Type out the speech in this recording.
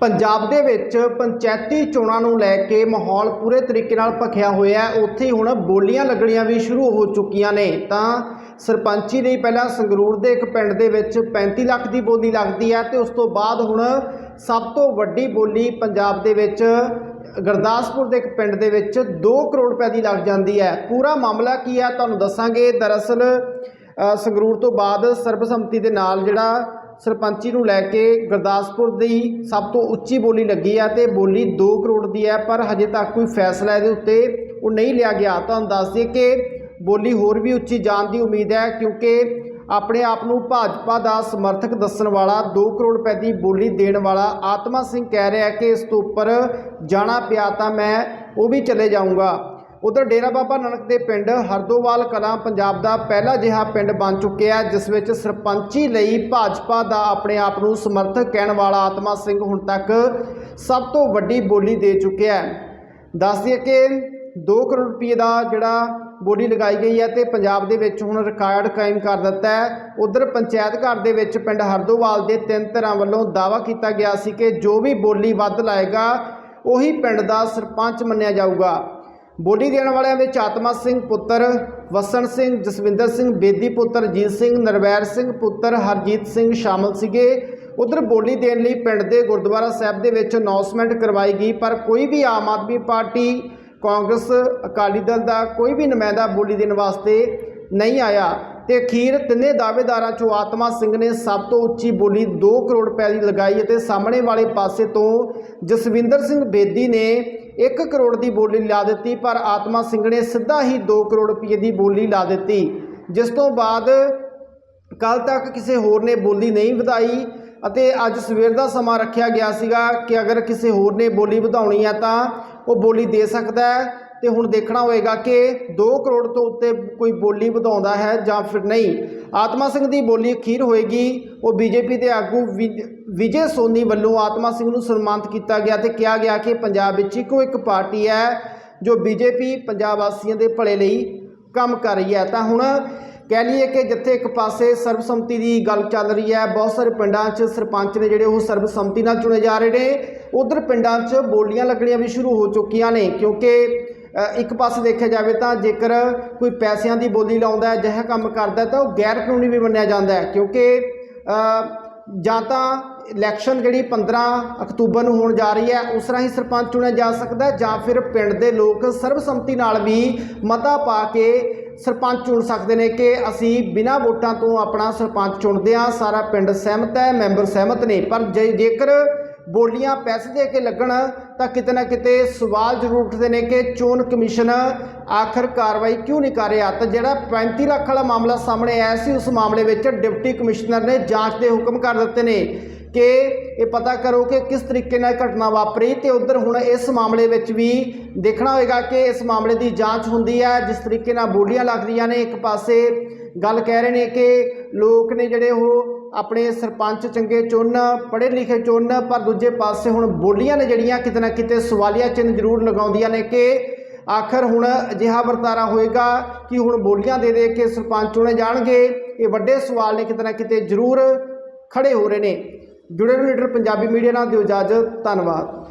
ਪੰਜਾਬ ਦੇ ਵਿੱਚ ਪੰਚਾਇਤੀ ਚੋਣਾਂ ਨੂੰ ਲੈ ਕੇ ਮਾਹੌਲ ਪੂਰੇ ਤਰੀਕੇ ਨਾਲ ਭਖਿਆ ਹੋਇਆ ਹੈ। ਉੱਥੇ ਹੁਣ ਬੋਲੀਆਂ ਲੱਗਣੀਆਂ ਵੀ ਸ਼ੁਰੂ ਹੋ ਚੁੱਕੀਆਂ ਨੇ। ਤਾਂ ਸਰਪੰਚੀ ਲਈ ਪਹਿਲਾਂ ਸੰਗਰੂਰ ਦੇ ਇੱਕ ਪਿੰਡ ਦੇ ਵਿੱਚ 35 ਲੱਖ ਦੀ ਬੋਲੀ ਲੱਗਦੀ ਹੈ ਤੇ ਉਸ ਤੋਂ ਬਾਅਦ ਹੁਣ ਸਭ ਤੋਂ ਵੱਡੀ ਬੋਲੀ ਪੰਜਾਬ ਦੇ ਵਿੱਚ ਗੁਰਦਾਸਪੁਰ ਦੇ ਇੱਕ ਪਿੰਡ ਦੇ ਵਿੱਚ 2 ਕਰੋੜ ਰੁਪਏ ਦੀ ਲੱਗ ਜਾਂਦੀ ਹੈ। ਪੂਰਾ ਮਾਮਲਾ ਕੀ ਹੈ ਤੁਹਾਨੂੰ ਦੱਸਾਂਗੇ। ਦਰਅਸਲ ਸੰਗਰੂਰ ਤੋਂ ਬਾਅਦ ਸਰਬਸੰਮਤੀ ਦੇ ਨਾਲ ਜਿਹੜਾ ਸਰਪੰਚੀ ਨੂੰ ਲੈ ਕੇ ਗੁਰਦਾਸਪੁਰ ਦੀ ਸਭ ਤੋਂ ਉੱਚੀ ਬੋਲੀ ਲੱਗੀ ਹੈ ਤੇ ਬੋਲੀ 2 ਕਰੋੜ ਦੀ ਹੈ ਪਰ ਹਜੇ ਤੱਕ ਕੋਈ ਫੈਸਲਾ ਇਹਦੇ ਉੱਤੇ ਉਹ ਨਹੀਂ ਲਿਆ ਗਿਆ। ਤੁਹਾਨੂੰ ਦੱਸ ਦਈਏ ਕਿ ਬੋਲੀ ਹੋਰ ਵੀ ਉੱਚੀ ਜਾਣ ਦੀ ਉਮੀਦ ਹੈ, ਕਿਉਂਕਿ ਆਪਣੇ ਆਪ ਨੂੰ ਭਾਜਪਾ ਦਾ ਸਮਰਥਕ ਦੱਸਣ ਵਾਲਾ 2 ਕਰੋੜ ਰੁਪਏ ਦੀ ਬੋਲੀ ਦੇਣ ਵਾਲਾ ਆਤਮਾ ਸਿੰਘ ਕਹਿ ਰਿਹਾ ਕਿ ਇਸ ਤੋਂ ਉੱਪਰ ਜਾਣਾ ਪਿਆ ਤਾਂ ਮੈਂ ਉਹ ਵੀ ਚਲੇ ਜਾਊਂਗਾ। ਉਧਰ ਡੇਰਾ ਬਾਬਾ ਨਾਨਕ ਦੇ ਪਿੰਡ ਹਰਦੋਵਾਲ ਕਲਾਂ ਪੰਜਾਬ ਦਾ ਪਹਿਲਾ ਜਿਹਾ ਪਿੰਡ ਬਣ ਚੁੱਕਿਆ ਜਿਸ ਵਿੱਚ ਸਰਪੰਚੀ ਲਈ ਭਾਜਪਾ ਦਾ ਆਪਣੇ ਆਪ ਨੂੰ ਸਮਰਥਕ ਕਹਿਣ ਵਾਲਾ ਆਤਮਾ ਸਿੰਘ ਹੁਣ ਤੱਕ ਸਭ ਤੋਂ ਵੱਡੀ ਬੋਲੀ ਦੇ ਚੁੱਕਿਆ ਹੈ। ਦੱਸ ਦਈਏ ਕਿ 2 ਕਰੋੜ ਰੁਪਏ ਦਾ ਜਿਹੜਾ ਬੋਲੀ ਲਗਾਈ ਗਈ ਹੈ ਤੇ ਪੰਜਾਬ ਦੇ ਵਿੱਚ ਹੁਣ ਰਿਕਾਰਡ ਕਾਇਮ ਕਰ ਦਿੱਤਾ ਹੈ। ਉਧਰ ਪੰਚਾਇਤ ਘਰ ਦੇ ਵਿੱਚ ਪਿੰਡ ਹਰਦੋਵਾਲ ਦੇ ਤਿੰਨ ਧਿਰਾਂ ਵੱਲੋਂ ਦਾਅਵਾ ਕੀਤਾ ਗਿਆ ਸੀ ਕਿ ਜੋ ਵੀ ਬੋਲੀ ਵੱਧ ਲਾਏਗਾ, ਉਹੀ ਪਿੰਡ ਦਾ ਸਰਪੰਚ ਮੰਨਿਆ ਜਾਊਗਾ। ਬੋਲੀ ਦੇਣ ਵਾਲਿਆਂ ਵਿੱਚ ਆਤਮਾ ਸਿੰਘ ਪੁੱਤਰ, ਵਸਣ ਸਿੰਘ ਜਸਵਿੰਦਰ ਸਿੰਘ, ਬੇਦੀ ਪੁੱਤਰ ਜੀਤ ਸਿੰਘ, ਨਰਵੈਰ ਸਿੰਘ ਪੁੱਤਰ ਹਰਜੀਤ ਸਿੰਘ ਸ਼ਾਮਲ ਸੀਗੇ। ਉਧਰ ਬੋਲੀ ਦੇਣ ਲਈ ਪਿੰਡ ਦੇ ਗੁਰਦੁਆਰਾ ਸਾਹਿਬ ਦੇ ਵਿੱਚ ਅਨਾਉਂਸਮੈਂਟ ਕਰਵਾਈ ਗਈ, ਪਰ ਕੋਈ ਵੀ ਆਮ ਆਦਮੀ ਪਾਰਟੀ, ਕਾਂਗਰਸ, ਅਕਾਲੀ ਦਲ ਦਾ ਕੋਈ ਵੀ ਨੁਮਾਇੰਦਾ ਬੋਲੀ ਦੇਣ ਵਾਸਤੇ ਨਹੀਂ ਆਇਆ। ਤੇ ਅਖੀਰ ਤਿੰਨੇ ਦਾਅਵੇਦਾਰਾਂ ਚੋਂ ਆਤਮਾ ਸਿੰਘ ਨੇ ਸਭ ਤੋਂ ਉੱਚੀ ਬੋਲੀ 2 ਕਰੋੜ ਰੁਪਏ ਦੀ ਲਗਾਈ ਅਤੇ ਸਾਹਮਣੇ ਵਾਲੇ ਪਾਸੇ ਤੋਂ ਜਸਵਿੰਦਰ ਸਿੰਘ ਬੇਦੀ ਨੇ 1 ਕਰੋੜ ਦੀ ਬੋਲੀ ਲਾ ਦਿੱਤੀ, ਪਰ ਆਤਮਾ ਸਿੰਘ ਨੇ ਸਿੱਧਾ ਹੀ 2 ਕਰੋੜ ਰੁਪਏ ਦੀ ਬੋਲੀ ਲਾ ਦਿੱਤੀ, ਜਿਸ ਤੋਂ ਬਾਅਦ ਕੱਲ ਤੱਕ ਕਿਸੇ ਹੋਰ ਨੇ ਬੋਲੀ ਨਹੀਂ ਵਧਾਈ ਅਤੇ ਅੱਜ ਸਵੇਰ ਦਾ ਸਮਾਂ ਰੱਖਿਆ ਗਿਆ ਸੀਗਾ ਕਿ ਅਗਰ ਕਿਸੇ ਹੋਰ ਨੇ ਬੋਲੀ ਵਧਾਉਣੀ ਹੈ ਤਾਂ ਉਹ ਬੋਲੀ ਦੇ ਸਕਦਾ ਹੈ। ਤੇ ਹੁਣ ਦੇਖਣਾ ਹੋਏਗਾ ਕਿ 2 ਕਰੋੜ ਤੋਂ ਉੱਤੇ ਕੋਈ ਬੋਲੀ ਵਧਾਉਂਦਾ ਹੈ ਜਾਂ ਫਿਰ ਨਹੀਂ। ਆਤਮਾ ਸਿੰਘ ਦੀ ਬੋਲੀ ਅਖੀਰ ਹੋਏਗੀ। ਉਹ ਬੀਜੇਪੀ ਦੇ ਆਗੂ ਵਿਜ- ਵਿਜੇ ਸੋਨੀ ਵੱਲੋਂ ਆਤਮਾ ਸਿੰਘ ਨੂੰ ਸਨਮਾਨਿਤ ਕੀਤਾ ਗਿਆ ਤੇ ਕਿਹਾ ਗਿਆ ਕਿ ਪੰਜਾਬ ਵਿੱਚ ਇੱਕੋ ਇੱਕ ਪਾਰਟੀ ਹੈ ਜੋ ਬੀਜੇਪੀ ਪੰਜਾਬ ਵਾਸੀਆਂ ਦੇ ਭਲੇ ਲਈ ਕੰਮ ਕਰ ਰਹੀ ਹੈ। ਤਾਂ ਹੁਣ ਕਹਿ ਲਈਏ ਕਿ ਜਿੱਥੇ ਇੱਕ ਪਾਸੇ ਸਰਬਸੰਮਤੀ ਦੀ ਗੱਲ ਚੱਲ ਰਹੀ ਹੈ, ਬਹੁਤ ਸਾਰੇ ਪਿੰਡਾਂ 'ਚ ਸਰਪੰਚ ਨੇ ਜਿਹੜੇ ਉਹ ਸਰਬਸੰਮਤੀ ਨਾਲ ਚੁਣੇ ਜਾ ਰਹੇ ਨੇ। ਉਧਰ ਪਿੰਡਾਂ 'ਚ ਬੋਲੀਆਂ ਲੱਗਣੀਆਂ ਵੀ ਸ਼ੁਰੂ ਹੋ ਚੁੱਕੀਆਂ ਨੇ ਕਿਉਂਕਿ ਇੱਕ ਪਾਸੇ ਦੇਖਿਆ ਜਾਵੇ ਤਾਂ ਜੇਕਰ ਕੋਈ ਪੈਸਿਆਂ ਦੀ ਬੋਲੀ ਲਾਉਂਦਾ ਹੈ ਅਜਿਹਾ ਕੰਮ ਕਰਦਾ ਤਾਂ ਉਹ ਗੈਰ ਕਾਨੂੰਨੀ ਵੀ ਮੰਨਿਆ ਜਾਂਦਾ ਹੈ, ਕਿਉਂਕਿ ਜਾਂ ਤਾਂ ਇਲੈਕਸ਼ਨ ਜਿਹੜੀ 15 ਅਕਤੂਬਰ ਨੂੰ ਹੋਣ ਜਾ ਰਹੀ ਹੈ, ਉਸ ਰਾਹੀਂ ਸਰਪੰਚ ਚੁਣਿਆ ਜਾ ਸਕਦਾ ਜਾਂ ਫਿਰ ਪਿੰਡ ਦੇ ਲੋਕ ਸਰਬਸੰਮਤੀ ਨਾਲ ਵੀ ਮਤਾ ਪਾ ਕੇ ਸਰਪੰਚ ਚੁਣ ਸਕਦੇ ਨੇ ਕਿ ਅਸੀਂ ਬਿਨਾਂ ਵੋਟਾਂ ਤੋਂ ਆਪਣਾ ਸਰਪੰਚ ਚੁਣਦੇ ਹਾਂ, ਸਾਰਾ ਪਿੰਡ ਸਹਿਮਤ ਹੈ, ਮੈਂਬਰ ਸਹਿਮਤ ਨੇ, ਪਰ ਜੇ ਜੇਕਰ ਬੋਲੀਆਂ ਪੈਸੇ ਦੇ ਕੇ ਲੱਗਣ, ਤਾਂ ਕਿਤੇ ਨਾ ਕਿਤੇ ਸਵਾਲ ਜ਼ਰੂਰ ਉੱਠਦੇ ਨੇ ਕਿ ਚੋਣ ਕਮਿਸ਼ਨ ਆਖਰ ਕਾਰਵਾਈ ਕਿਉਂ ਨਹੀਂ ਕਰ ਰਿਹਾ? ਤਾਂ ਜਿਹੜਾ 35 ਲੱਖ ਵਾਲਾ ਮਾਮਲਾ ਸਾਹਮਣੇ ਆਇਆ ਸੀ, ਉਸ ਮਾਮਲੇ ਵਿੱਚ ਡਿਪਟੀ ਕਮਿਸ਼ਨਰ ਨੇ ਜਾਂਚ ਦੇ ਹੁਕਮ ਕਰ ਦਿੱਤੇ ਨੇ ਕਿ ਇਹ ਪਤਾ ਕਰੋ ਕਿ ਕਿਸ ਤਰੀਕੇ ਨਾਲ ਘਟਨਾ ਵਾਪਰੀ ਤੇ ਉਧਰ ਹੁਣ ਇਸ ਮਾਮਲੇ ਵਿੱਚ ਵੀ ਦੇਖਣਾ ਹੋਏਗਾ ਕਿ ਇਸ ਮਾਮਲੇ ਦੀ ਜਾਂਚ ਹੁੰਦੀ ਹੈ, ਜਿਸ ਤਰੀਕੇ ਨਾਲ ਬੋਲੀਆਂ ਲੱਗਦੀਆਂ ਨੇ। ਇੱਕ ਪਾਸੇ ਗੱਲ ਕਹਿ ਰਹੇ ਨੇ ਕਿ ਲੋਕ ਨੇ ਜਿਹੜੇ ਉਹ ਆਪਣੇ ਸਰਪੰਚ ਚੰਗੇ ਚੁਣ, ਪੜ੍ਹੇ ਲਿਖੇ ਚੁਣ, ਪਰ ਦੂਜੇ ਪਾਸੇ ਹੁਣ ਬੋਲੀਆਂ ਨੇ ਜਿਹੜੀਆਂ ਕਿਤੇ ਨਾ ਕਿਤੇ ਸਵਾਲੀਆ ਚਿੰਨ੍ਹ ਜ਼ਰੂਰ ਲਗਾਉਂਦੀਆਂ ਨੇ ਕਿ ਆਖਰ ਹੁਣ ਅਜਿਹਾ ਵਰਤਾਰਾ ਹੋਏਗਾ ਕਿ ਹੁਣ ਬੋਲੀਆਂ ਦੇ ਦੇ ਕੇ ਸਰਪੰਚ ਚੁਣੇ ਜਾਣਗੇ। ਇਹ ਵੱਡੇ ਸਵਾਲ ਨੇ, ਕਿਤੇ ਨਾ ਕਿਤੇ ਜ਼ਰੂਰ ਖੜੇ ਹੋ ਰਹੇ ਨੇ। ਜੁੜੇ ਰਹੋ ਲੀਡਰ ਪੰਜਾਬੀ ਮੀਡੀਆ ਨਾਲ, ਦਿਓ ਇਜਾਜ਼ਤ, ਧੰਨਵਾਦ।